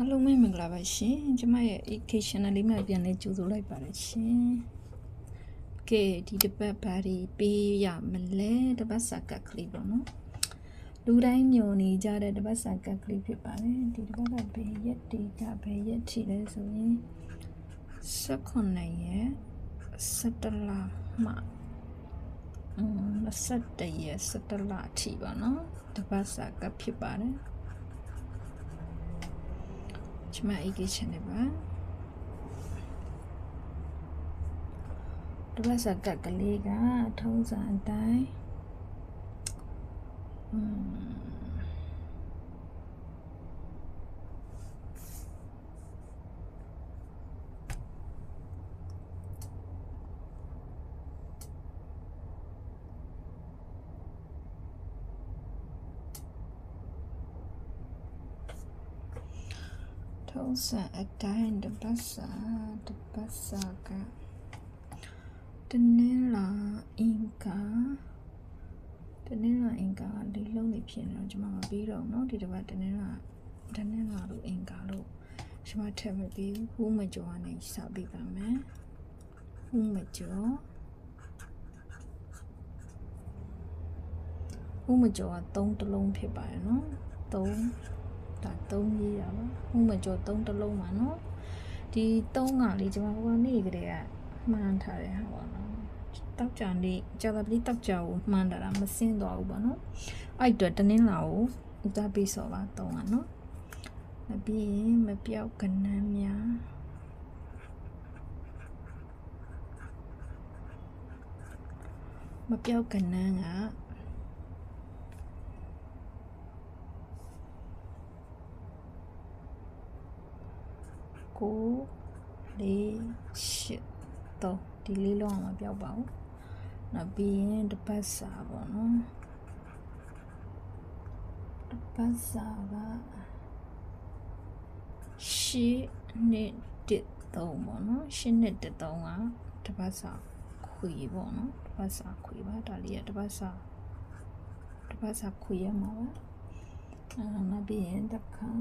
အားလုံးပဲမင်္ဂလာပါရှင်ကျမရဲ့ education လေးမှပြန်လဲကြိုဆိုလိုက်ပါတယ်ရှင်ကဲဒီတစ်ပတ်ဘာတွေပေးရမလဲတစ်ပတ်စာကတ်ကလေးပေါ့နော်လူတိုင်းညုံနေကြတဲ့တစ်ပတ်စာကတ်ကလေးဖြစ်ပါတယ်ဒီတစ်ပတ်ကဘယ်ရက်ဒီကဘယ်ရက်ထိလဲဆိုရင်18ရက်17လမှอืม21ရက်17လအထိပါနော်တစ်ပတ်စာကတ်ဖြစ်ပါတယ် ကျမအေးကြီးချင်တယ်ပါတပတ်စကတ်ကလေးကထုံးစံအတိုင်းอืม ထုံးစံအတိုင်းတပတ်စာတပတ်စာကတနင်္လာအင်္ဂါတနင်္လာအင်္ဂါကလေးလုံးနေဖြစ်နေတော့ကျွန်မမပြီးတော့เนาะဒီတစ်ပတ်တနင်္လာတနင်္လာလို့အင်္ဂါလို့ကျွန်မထပ်မပြီးဘူးဟူးမကျော်ကနေစပြီးပါမယ်ဟူးမကျော်ဟူးမကျော်က3တလုံးဖြစ်ပါတယ်เนาะ3 ဒါ3ရေးတာပါမှုမကျော်3တလုံးပါနော်ဒီ3ကလေကျမတို့ကနေ့ကလေးကမှန်းထားတယ်ဟာပါနော်တောက်ကြနေကြာသပတိတောက်ကြကိုမှန်းတာမစင်းသွားဘူးပေါ့နော်အဲ့တော့တနင်္လာကိုဥသားပြီးစော်ပါ3ကနော်မပြီးရင်မပြောက်ကနန်းများမပြောက်ကနန်းက ကိုလေးရှစ်တော့ဒီလေးလုံးအောင်မပြောက်ပါဘူးနောက်ပြီးရင်တပတ်စာပေါ့နော်တပတ်စာကရှစ်နှစ်တစ်သုံးပေါ့နော်ရှစ်နှစ်တစ်သုံးကတပတ်စာခွေပေါ့နော်တပတ်စာခွေပါဒါလေးကတပတ်စာတပတ်စာခွေရမှာပါ အာနောက်ပြီးရင်တခါ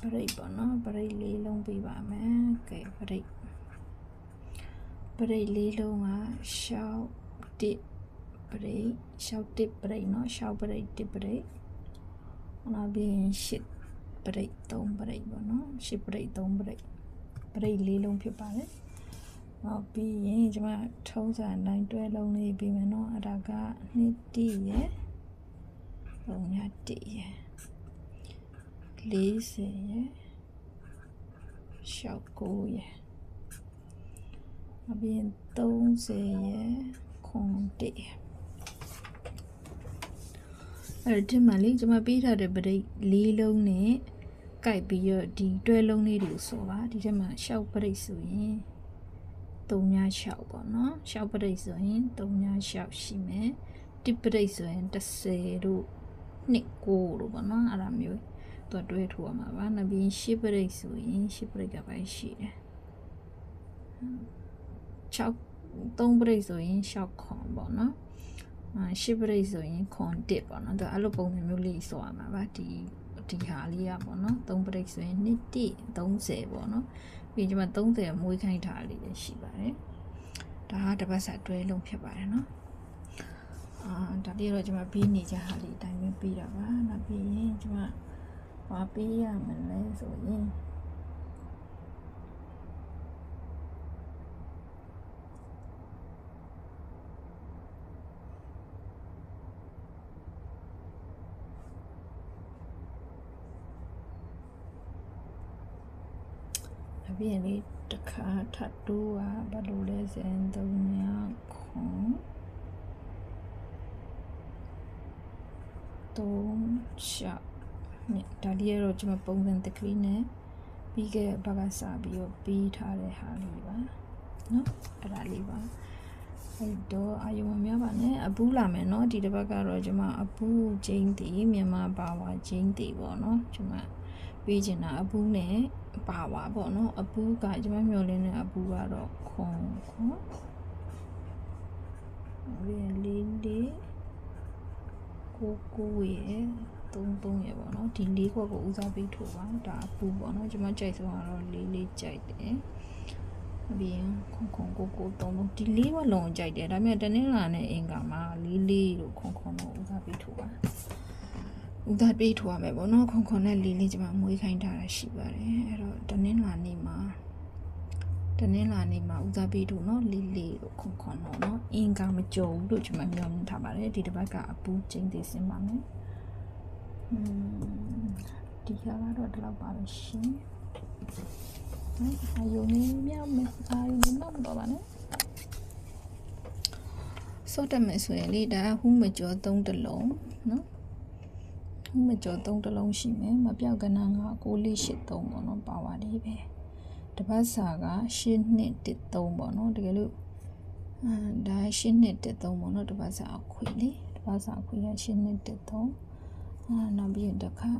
ပရိတ်ပေါ့နော်ပရိတ်လေးလုံးပြပါမယ်ကဲပရိတ်ပရိတ်လေးလုံးကရှောက်တစ်ပရိတ်ရှောက်တစ်ပရိတ်နော်ရှောက်ပရိတ်တစ်ပရိတ်နောက်ပြီးရင်ရှစ်ပရိတ်သုံးပရိတ်ပေါ့နော်ရှစ်ပရိတ်သုံးပရိတ်ပရိတ်လေးလုံးဖြစ်ပါတယ်နောက်ပြီးရင်ကျွန်မထုံးစံတိုင်းတွဲလုံးလေးပြီးမယ်နော်အဲ့ဒါကနှစ်တိရယ်ပုံညာတိရယ် 40ရယ်ရှောက်9ရယ်အပြင်30ရယ်ခွန်1ရယ်အဲ့ဒီမှာလေကျွန်မပေးထားတဲ့ပရိတ်၄လုံးနဲ့ကြိုက်ပြီးတော့ဒီတွဲလုံးလေးတွေကိုဆိုပါဒီထဲမှာရှောက်ပရိတ်ဆိုရင်3ညရှောက်ပေါ့နော်ရှောက်ပရိတ်ဆိုရင်3ညရှောက်ရှိမယ်တစ်ပရိတ်ဆိုရင်30တို့နှစ်9လို့ပေါ့နော်အဲ့ဒါမျိုး သူတွဲထိုးရမှာပါနောက်ပြီးရှစ်ပရိတ်ဆိုရင်ရှစ်ပရိတ်ကပဲရှိတယ်6 3ပရိတ်ဆိုရင်6ခွန်ပေါ့နော်အာ10ပရိတ်ဆိုရင်ခွန်1ပေါ့နော်ဒါအဲ့လိုပုံစံမျိုးလေးဆိုရမှာပါဒီဒီဟာလေးอ่ะပေါ့နော်3ပရိတ်ဆိုရင်2 30ပေါ့နော်ပြီးရင်ကျွန်မ30မွေးခိုင်းထားလေးလည်းရှိပါတယ်ဒါကတစ်ပတ်ဆက်တွဲလုံးဖြစ်ပါတယ်နော်အာဒါလေးတော့ကျွန်မပြီးနေကြဟာလေးအတိုင်းပဲပြီးတာပါနောက်ပြီးရင်ကျွန်မ ဘာပေးရမလဲဆိုရင်အပြင်လေးတစ်ခါထပ်တိုးอ่ะဘာလို့လဲစင်သုံးညခွန်သုံးရှောက် နဲ့ဒါလေးကတော့ကျွန်မပုံစံတကလေးနဲ့ပြီးခဲ့ဘာကစားပြီးတော့ပြီးထားတဲ့ဟာလေးပါเนาะအဲ့ဒါလေးပါအဲ့တော့အာယုံမများပါနဲ့အပူးလာမယ်เนาะဒီတစ်ပတ်ကတော့ကျွန်မအပူးချင်းတီမြန်မာပါဝါချင်းတီပေါ့เนาะကျွန်မပြီးချင်တာအပူးနဲ့ပါဝါပေါ့เนาะအပူးကကျွန်မမျောလင်းတဲ့အပူးကတော့ခွန်ခွန်ရင်းလေးလေးကိုကိုရဲ့ 33ရပေါ့နော်ဒီ၄ခွက်ကိုဦးစားပေးထိုးပါဒါအပူပေါ့နော်ကျွန်မကြိုက်ဆုံးကတော့လေးလေးကြိုက်တယ်ပြီးရင်ခုံခုံကိုကိုသုံးလုံးဒီလေးခွက်လုံးကိုကြိုက်တယ်ဒါပေမဲ့တနင်္လာနဲ့အင်္ဂါမှာလေးလေးလို့ခုံခုံတော့ဦးစားပေးထိုးပါဦးစားပေးထိုးရမယ်ပေါ့နော်ခုံခုံနဲ့လေးလေးကျွန်မမွေးခိုင်းထားတာရှိပါတယ်အဲ့တော့တနင်္လာနေ့မှာတနင်္လာနေ့မှာဦးစားပေးထိုးနော်လေးလေးလို့ခုံခုံတော့နော်အင်္ဂါမကြုံဘူးလို့ကျွန်မမျှော်မှန်းထားပါတယ်ဒီတစ်ပတ်ကအပူချင်းသေးစင်းပါမယ်อืม ဒီဟာကတော့ဒီလောက်ပါပဲရှင်။ဟဲ့အာယုံနေမြောက်မယ်အာယုံနေမတော့ပါနဲ့။စောတက်မယ်ဆိုရင်လေဒါဟူးမကျော်သုံးတလုံးနော်။ဟူးမကျော်သုံးတလုံးရှိမယ်။မပြောက်ကနန်းက6လေး8 3ပေါ့နော်ပါပါလေးပဲ။တပတ်စာက8နှစ်1 3ပေါ့နော်တကယ်လို့အာဒါ8နှစ်1 3ပေါ့နော်တပတ်စာအခွေလေတပတ်စာအခွေက8နှစ်1 3အာ နောက်ပြီးတခါ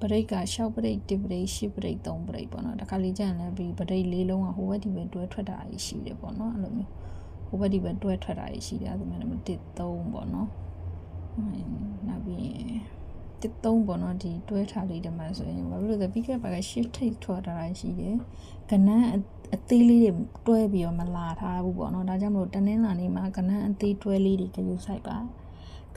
ပရိတ်က6ပရိတ်1ပရိတ်10ပရိတ်3ပရိတ်ပေါ့နော်တခါလေးကျန်လည်းပြီးပရိတ်လေးလုံးကဟိုဘက်ဒီဘက်တွဲထွက်တာရှိတယ်ပေါ့နော်အဲ့လိုမျိုးဟိုဘက်ဒီဘက်တွဲထွက်တာရှိတယ်အဲ့ဒါမှနံပါတ်1 3ပေါ့နော်နောက်ပြီးတစ်သုံးပေါ့နော်ဒီတွဲထားလေးတမှာဆိုရင်ဘာလို့လဲဆိုပြီးခဲ့ပါက shift ထိတ်ထွက်တာရှိတယ်ကနန်းအသေးလေးတွေတွဲပြီးတော့မလာထားဘူးပေါ့နော်ဒါကြောင့်မလို့တနင်္လာနေ့မှာကနန်းအသေးတွဲလေးတွေကယူဆိုင်ပါ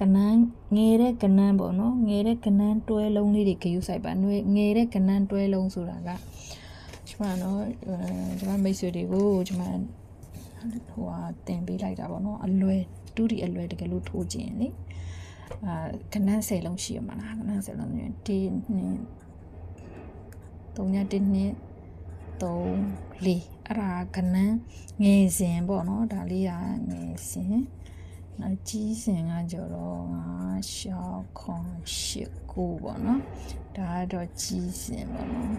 ကနန်းငယ်တဲ့ကနန်းပေါ့နော်ငယ်တဲ့ကနန်းတွဲလုံးလေးတွေကယူဆိုင်ပါငယ်တဲ့ကနန်းတွဲလုံးဆိုတာကကျွန်မနော်ကျွန်မမိတ်ဆွေတွေကိုကျွန်မဟိုဟာတင်ပေးလိုက်တာပေါ့နော်အလွယ်တူတီအလွယ်တကယ်လို့ထိုးခြင်းလေအာကနန်း10လုံးရှိရမှာလားကနန်း10လုံးညဒီနှစ်3ည1နှစ်3 4အဲ့ဒါကနန်းငယ်စဉ်ပေါ့နော်ဒါလေးကငယ်စဉ် အကြီးစဉ်ကကြတော့9 6 8 9ပေါ့နော်ဒါကတော့ကြီးစဉ်ပေါ့နော်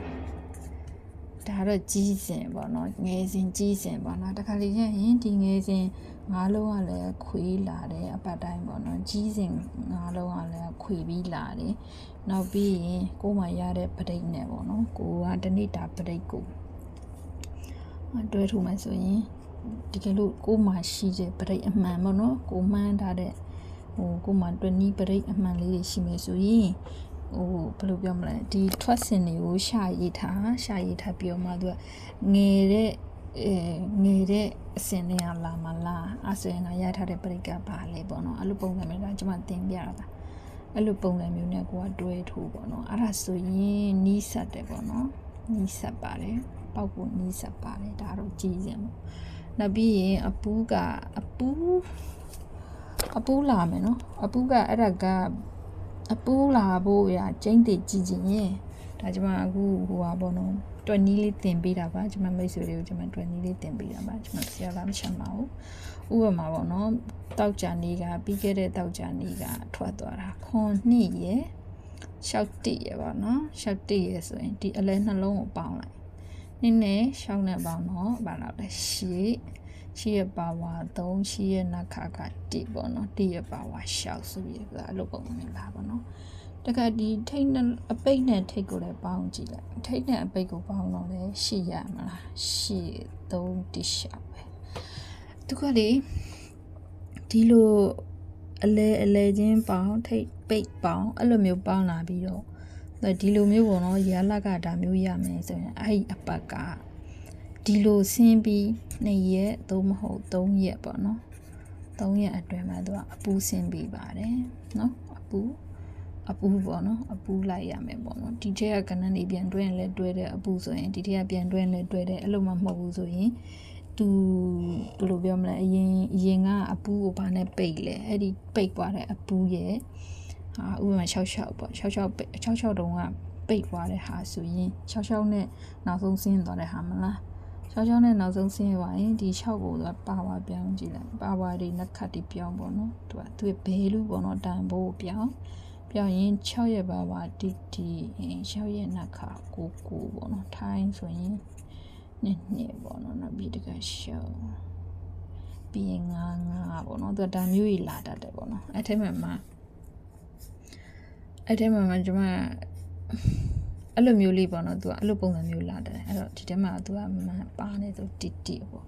ဒါတော့ကြီးစဉ်ပေါ့နော်ငယ်စဉ်ကြီးစဉ်ပေါ့နော်တခါလေရင်ဒီငယ်စဉ်ငါးလုံးကလည်းခွေးလာတယ်အပတ်တိုင်းပေါ့နော်ကြီးစဉ်ငါးလုံးကလည်းခွေပြီးလာတယ်နောက်ပြီးရင်ကိုယ်မှရတဲ့ပရိတ်နဲ့ပေါ့နော်ကိုကတနေ့တာပရိတ်ကိုတွဲထူမယ်ဆိုရင် တကယ်လို့ကိုယ်မှရှိတဲ့ပရိတ်အမှန်ပေါ့နော်ကိုမှန်းထားတဲ့ဟိုကိုမှတွနီးပရိတ်အမှန်လေးတွေရှိမယ်ဆိုရင်ဟိုဘယ်လိုပြောမလဲဒီထွက်စင်တွေကိုရှာရည်ထားရှာရည်ထားပြီးတော့မှသူကငယ်တဲ့အဲငယ်တဲ့အစင်တွေကလာမလားအစင်ကရထားတဲ့ပရိတ်ကပါလေပေါ့နော်အဲ့လိုပုံစံမျိုးကကျွန်မသင်ပြတာအဲ့လိုပုံစံမျိုးနဲ့ကိုကတွဲထိုးပေါ့နော်အဲ့ဒါဆိုရင်နီးစပ်တယ်ပေါ့နော်နီးစပ်ပါတယ်ပေါက်ကိုနီးစပ်ပါတယ်ဒါတော့ကြည်စင်ပေါ့ နောက်ပြီးရင်အပူးကအပူးအပူးလာမယ်နော်အပူးကအဲ့ဒါကအပူးလာဖို့ရကျင်းတည်ကြည့်ခြင်းရင်ဒါကျွန်မအခုဟိုပါပေါ့နော်တွနီးလေးတင်ပေးတာပါကျွန်မမိတ်ဆွေတွေကိုကျွန်မတွနီးလေးတင်ပေးတာပါကျွန်မဆရာလာမချမ်းပါဘူးဥပမာပေါ့နော်တောက်ကြနေကပြီးခဲ့တဲ့တောက်ကြနေကထွက်သွားတာခွန်နှစ်ရယ်ရှောက်တိရယ်ပေါ့နော်ရှောက်တိရယ်ဆိုရင်ဒီအလဲနှလုံးကိုပေါင်းလိုက် နင်းနဲ့ရှောက်နဲ့ပေါင်းတော့ဘာလို့လဲရှေ့ရှိရပါဝါ3ရှိရနခကတိပေါ့နော်တိရပါဝါရှောက်ဆိုပြီးအဲ့လိုပုံမျိုးလာပေါ့နော်တခါဒီထိတ်နဲ့အပိတ်နဲ့ထိတ်ကိုလည်းပေါင်းကြည့်လိုက်ထိတ်နဲ့အပိတ်ကိုပေါင်းတော့လည်းရှိရမလားရှိ3တိရှောက်ပဲသူကလေဒီလိုအလဲအလဲချင်းပေါင်းထိတ်ပိတ်ပေါင်းအဲ့လိုမျိုးပေါင်းလာပြီးတော့ ဒီလိုမျိုးပေါ့နော်ရလကဒါမျိုးရမယ်ဆိုရင်အဲ့ဒီအပတ်ကဒီလိုဆင်းပြီး2ရက်သို့မဟုတ်3ရက်ပေါ့နော်3ရက်အတွင်းမှာသူကအပူဆင်းပြီးပါတယ်နော်အပူအပူပေါ့နော်အပူလိုက်ရမယ်ပေါ့နော်ဒီထက်ကကနန်းနေပြန်တွဲရင်လည်းတွဲတယ်အပူဆိုရင်ဒီထက်ကပြန်တွဲရင်လည်းတွဲတယ်အဲ့လိုမှမဟုတ်ဘူးဆိုရင်သူဘယ်လိုပြောမလဲအရင်အရင်ကအပူကိုဘာနဲ့ပိတ်လဲအဲ့ဒီပိတ်သွားတဲ့အပူရဲ့ ဟာဥပမာ66ပေါ့66ပိတ်66တုံးကပိတ်သွားတဲ့ဟာဆိုရင်66နဲ့နောက်ဆုံးဆင်းသွားတဲ့ဟာမလားချောချောနဲ့နောက်ဆုံးဆင်းရပါရင်ဒီ6ကိုသူကပါဝါပြောင်းကြည့်လိုက်ပါဝါတွေနှက်ခတ်တွေပြောင်းပေါ့နော်သူကသူဘဲလူပေါ့နော်တန်ဖိုးပြောင်းပြောင်းရင်6ရက်ပါဝါတီတီ6ရက်နှက်ခါကိုကိုပေါ့နော်ထိုင်းဆိုရင်နှစ်နှစ်ပေါ့နော်နောက်ပြီးတကရှောင်းပြီးရင်ငါးငါးပေါ့နော်သူကဒါမျိုးကြီးလာတတ်တယ်ပေါ့နော်အဲ့ထဲမှာမှာ အဲ့ထဲမှာမှာကျွန်မအဲ့လိုမျိုးလေးပေါ့နော်သူကအဲ့လိုပုံစံမျိုးလာတယ်အဲ့တော့ဒီထဲမှာသူကပါနေသူတီတီပေါ့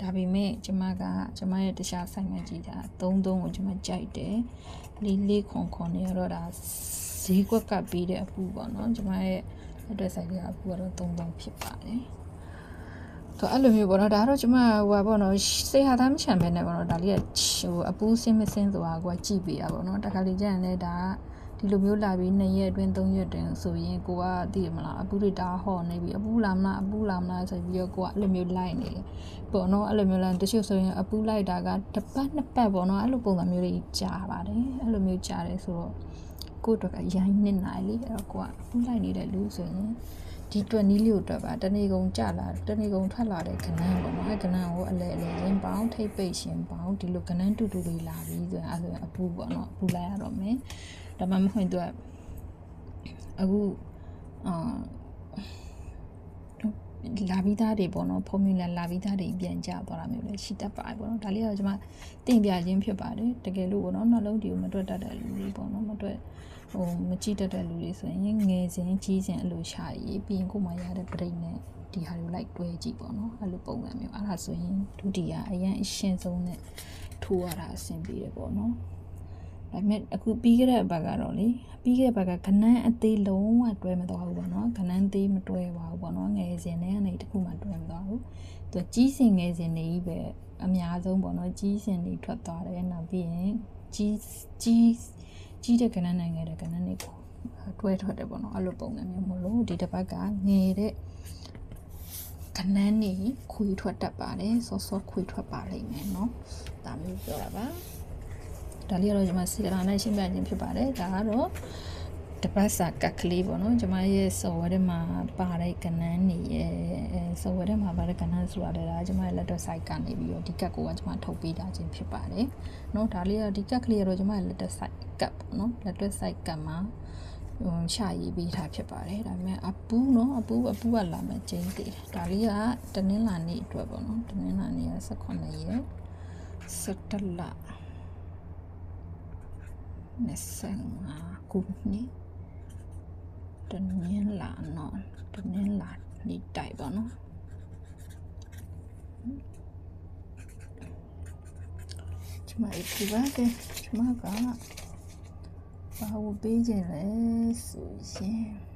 ဒါပေမဲ့ကျမကကျမရဲ့တခြားဆိုင်မှာကြည့်တာ3-3ကိုကျမကြိုက်တယ်လေးလေးခွန်ခွန်နေတော့ဒါဈေးကွက်ကပေးတဲ့အပူပေါ့နော်ကျမရဲ့လက်တွေ့ဆိုင်ကအပူကတော့3000ဖြစ်ပါတယ်တော့အဲ့လိုမျိုးပေါ့နော်ဒါကတော့ကျမဟိုပါပေါ့နော်စေဟာသားမချန်ပဲနဲ့ပေါ့နော်ဒါလေးကဟိုအပူးစင်းမစင်းဆိုတာကိုကကြည့်ပေးတာပေါ့နော်တခါလေကျရင်လည်းဒါက ဒီလိုမျိုးလာပြီး2ရက်အတွင်း3ရက်အတွင်းဆိုရင်ကိုကသိရမလားအပူတွေတားဟော့နေပြီအပူလာမလားအပူလာမလားဆိုပြီးတော့ကိုကအဲ့လိုမျိုးလိုက်နေတယ်ပေါ့နော်အဲ့လိုမျိုးလိုက်တချို့ဆိုရင်အပူလိုက်တာကတစ်ပတ်နှစ်ပတ်ပေါ့နော်အဲ့လိုပုံစံမျိုးတွေကြာပါတယ်အဲ့လိုမျိုးကြာတယ်ဆိုတော့ကိုယ့်အတွက်ကရိုင်းနေနိုင်လေအဲ့တော့ကိုကအပူလိုက်နေတဲ့လူဆိုရင်ဒီတွက်နီးလေးကိုတွက်ပါတနေကုန်ကြလာတနေကုန်ထွက်လာတဲ့ခဏန်းပေါ့နော်အဲခဏန်းကိုအလဲအလဲရင်းပေါင်းထိပ်ပိတ်ရှင်ပေါင်းဒီလိုခဏန်းတူတူလေးလာပြီးဆိုရင်အဲဆိုရင်အပူပေါ့နော်အပူလိုက်ရတော့မယ် ဒါမှမဟုတ်သူကအခုအာလာပြီးသားတွေပေါ့နော်ဖုံမြူလာလာပြီးသားတွေပြန်ကြသွားတာမျိုးလည်းရှိတတ်ပါတယ်ပေါ့နော်ဒါလေးကတော့ကျွန်မတင်ပြခြင်းဖြစ်ပါတယ်တကယ်လို့ပေါ့နော်နှလုံးဒီကိုမတွက်တတ်တဲ့လူတွေပေါ့နော်မတွက်ဟိုမကြည့်တတ်တဲ့လူတွေဆိုရင်ငယ်စဉ်ကြီးစဉ်အလိုရှာရေးပြီးရင်ကိုမှရတဲ့ပြိနဲ့ဒီဟာတွေလိုက်တွဲကြည့်ပေါ့နော်အဲ့လိုပုံစံမျိုးအဲ့ဒါဆိုရင်ဒုတိယအရင်အရှင်းဆုံးနဲ့ထိုးရတာအဆင်ပြေတယ်ပေါ့နော် ဒါပေမဲ့အခုပြီးခဲ့တဲ့အပတ်ကတော့လေပြီးခဲ့တဲ့ဘက်ကခဏန်းအသေးလုံးဝတွဲမသွားဘူးပေါ့နော်ခဏန်းသေးမတွဲပါဘူးပေါ့နော်ငယ်စဉ်နဲ့ကနေတခုမှတွဲမသွားဘူးသူကြီးစင်ငယ်စဉ်နေကြီးပဲအများဆုံးပေါ့နော်ကြီးစင်တွေထွက်သွားတယ်နောက်ပြီးရင်ကြီးကြီးကြီးတဲ့ခဏန်းနိုင်ငံတဲ့ခဏန်းတွေကိုတွဲထွက်တယ်ပေါ့နော်အဲ့လိုပုံစံမျိုးမလို့ဒီတစ်ပတ်ကငယ်တဲ့ခဏန်းနေခွေထွက်တတ်ပါတယ်စောစောခွေထွက်ပါလိမ့်မယ်နော်ဒါမျိုးပြောတာပါ ဒါလေးကတော့ကျွန်မစီကရာနဲ့ရှင်းပြခြင်းဖြစ်ပါတယ်ဒါကတော့တပတ်စာကတ်ကလေးပေါ့နော်ကျွန်မရဲ့ software ထဲမှာပါတဲ့ကဏ္ဍနေရဲ့အဲ software ထဲမှာပါတဲ့ကဏ္ဍဆိုတာလည်းဒါကျွန်မရဲ့ letter site ကနေပြီးတော့ဒီကတ်ကိုကကျွန်မထုတ်ပေးတာခြင်းဖြစ်ပါတယ်เนาะဒါလေးကဒီကတ်ကလေးကတော့ကျွန်မရဲ့ letter site ကတ်ပေါ့နော် letter site ကတ်မှာဟိုရှာရေးပေးထားဖြစ်ပါတယ်ဒါပေမဲ့အပူเนาะအပူအပူကလာမယ်ကျင်းသေးတယ်ဒါလေးကတနင်္လာနေ့အတွက်ပေါ့နော်တနင်္လာနေ့က18ရက်17လ 25ခုနှစ်တနင်္လာနော်တနင်္လာနေ့တိုက်ပါနော်ကျမဒီပါကကျမကဘာလို့ပေးကြလဲဆိုရင်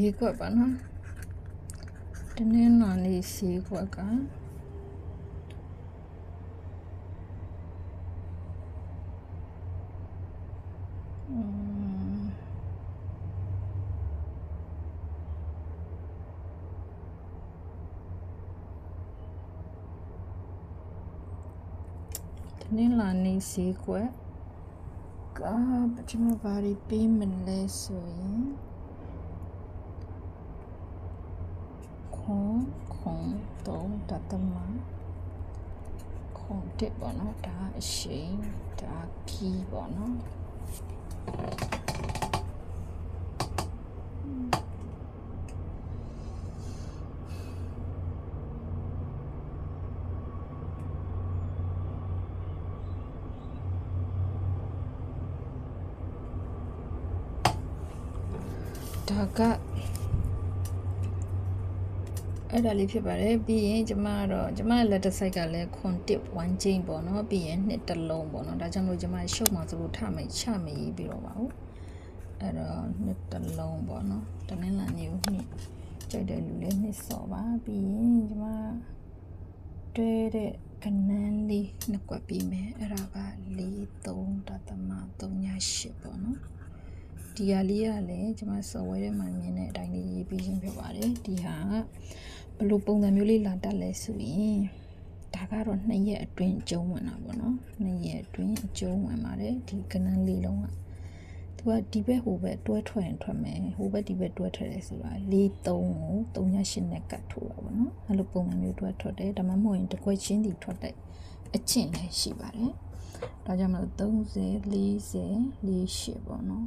ဈေးကွက်ပါနော်တနင်္လာနေ့ဈေးကွက်ကอืมတနင်္လာနေ့ဈေးကွက်ကပထမဘာတွေပေးမလဲဆိုရင်ခွ န်ခွန်သုံးတသမခွန်တစ်ပေါ့နော်ဒါ အရှိန်ဒါကီးပေါ့နော်ဒါကအဲ့ဒါလေးဖြစ်ပါတယ်ပြီးရင်ကျမကတော့ကျမရဲ့လက်တဆိုင်ကလည်းခွန်တစ်1ချင်းပေါ့နော်ပြီးရင်နှစ်တစ်လုံးပေါ့နော်ဒါကြောင့်မလို့ကျမရှုပ်မှာဆိုလို့ထမိတ်ချမရေးပြီးတော့ပါဘူးအဲ့တော့နှစ်တစ်လုံးပေါ့နော်တနင်္လာနေ့ကိုနှစ်ကြိုက်တဲ့လူလည်းနှစ်စော်ပါပြီးရင်ကျမတွဲတဲ့ကနန်းလေးနှစ်ကွက်ပြီးမယ်အဲ့ဒါက4 3တသမ38ပေါ့နော်ဒီဟာလေးကလည်းကျွန်မ software ထဲမှာမြင်တဲ့အတိုင်းလေးရေးပြီးခြင်းဖြစ်ပါတယ်ဒီဟာ ဘယ်လိုပုံစံမျိုးလေးလာတတ်လဲဆိုရင်ဒါကတော့2ရက်အတွင်းအကျုံးဝင်တာပေါ့နော်2ရက်အတွင်းအကျုံးဝင်ပါတယ်ဒီကနန်းလေးလုံးကသူကဒီဘက်ဟိုဘက်တွဲထွက်ရင်ထွက်မယ်ဟိုဘက်ဒီဘက်တွဲထွက်တယ်ဆိုတာ4 3ကို38နဲ့ကတ်ထိုးတာပေါ့နော်အဲ့လိုပုံစံမျိုးတွဲထွက်တယ်ဒါမှမဟုတ်ရင်တစ်ခွက်ချင်းတီထွက်တဲ့အကျင့်လည်းရှိပါတယ်ဒါကြောင့်မလို့30 40 48ပေါ့နော်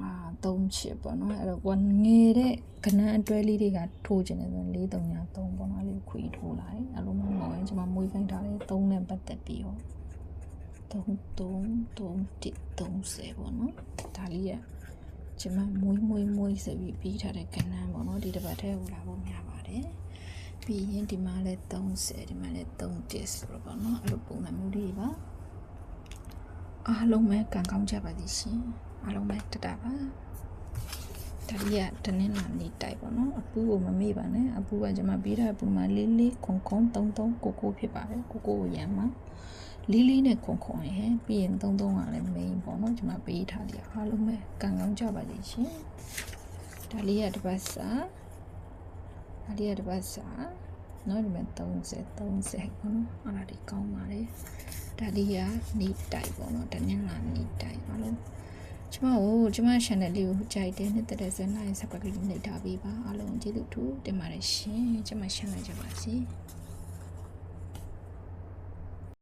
အာ3ချစ်ပေါ့နော်အဲ့တော့ကိုငယ်တဲ့ကနန်းအတွဲလေးတွေကထိုးကျင်တယ်ဆိုရင်4 3 3ပေါ့နော်လေးခွေထိုးလာတယ်အဲ့လိုမှမဟုတ်ရင်ကျွန်မမွေးခိုင်းထားတယ်3နဲ့ပတ်သက်ပြီးတော့3 3 3 1 30ပေါ့နော်ဒါလေးရကျမမွေးမွေးမွေးဆိုပြီးပြီးထားတဲ့ကဏ္ဍပေါ့နော်ဒီတစ်ပတ်ထဲဟိုလာဖို့များပါတယ်ပြီးရင်ဒီမှာလည်း30ဒီမှာလည်း30ဆိုတော့ပေါ့နော်အဲ့လိုပုံစံမျိုးလေးပါအားလုံးပဲကံကောင်းကြပါသည်ရှင် အားလုံးပဲတတပါဒါကြီးကတနင်္လာနေ့တိုက်ပေါ့နော်အပူကိုမမေ့ပါနဲ့အပူကကျွန်မပြီးတာအပူမှာလေးလေးခုံခုံ33ကိုကိုဖြစ်ပါတယ်ကိုကိုကိုရမ်းမှာလေးလေးနဲ့ခုံခုံရယ်ပြီးရင်33ကလည်း main ပေါ့နော်ကျွန်မပေးထားတယ်အားလုံးပဲကံကောင်းကြပါလိမ့်ရှင်ဒါလေးကတစ်ပတ်စာဒါလေးကတစ်ပတ်စာနော်ဒီမှာ30 30ပေါ့နော်အဲ့ဒါဒီကောင်းပါတယ်ဒါလေးကနေတိုက်ပေါ့နော်တနင်္လာနေတိုက်အားလုံး ကျမကိုကျမ channel လေးကိုကြိုက်တယ်နှစ်သက်တဲ့ဇာတ်လမ်း subscribe လေးနှိပ်ထားပေးပါအားလုံးကျေးဇူးထူးတင်ပါတယ်ရှင်ကျမရှင်းလိုက်ကြပါစေ။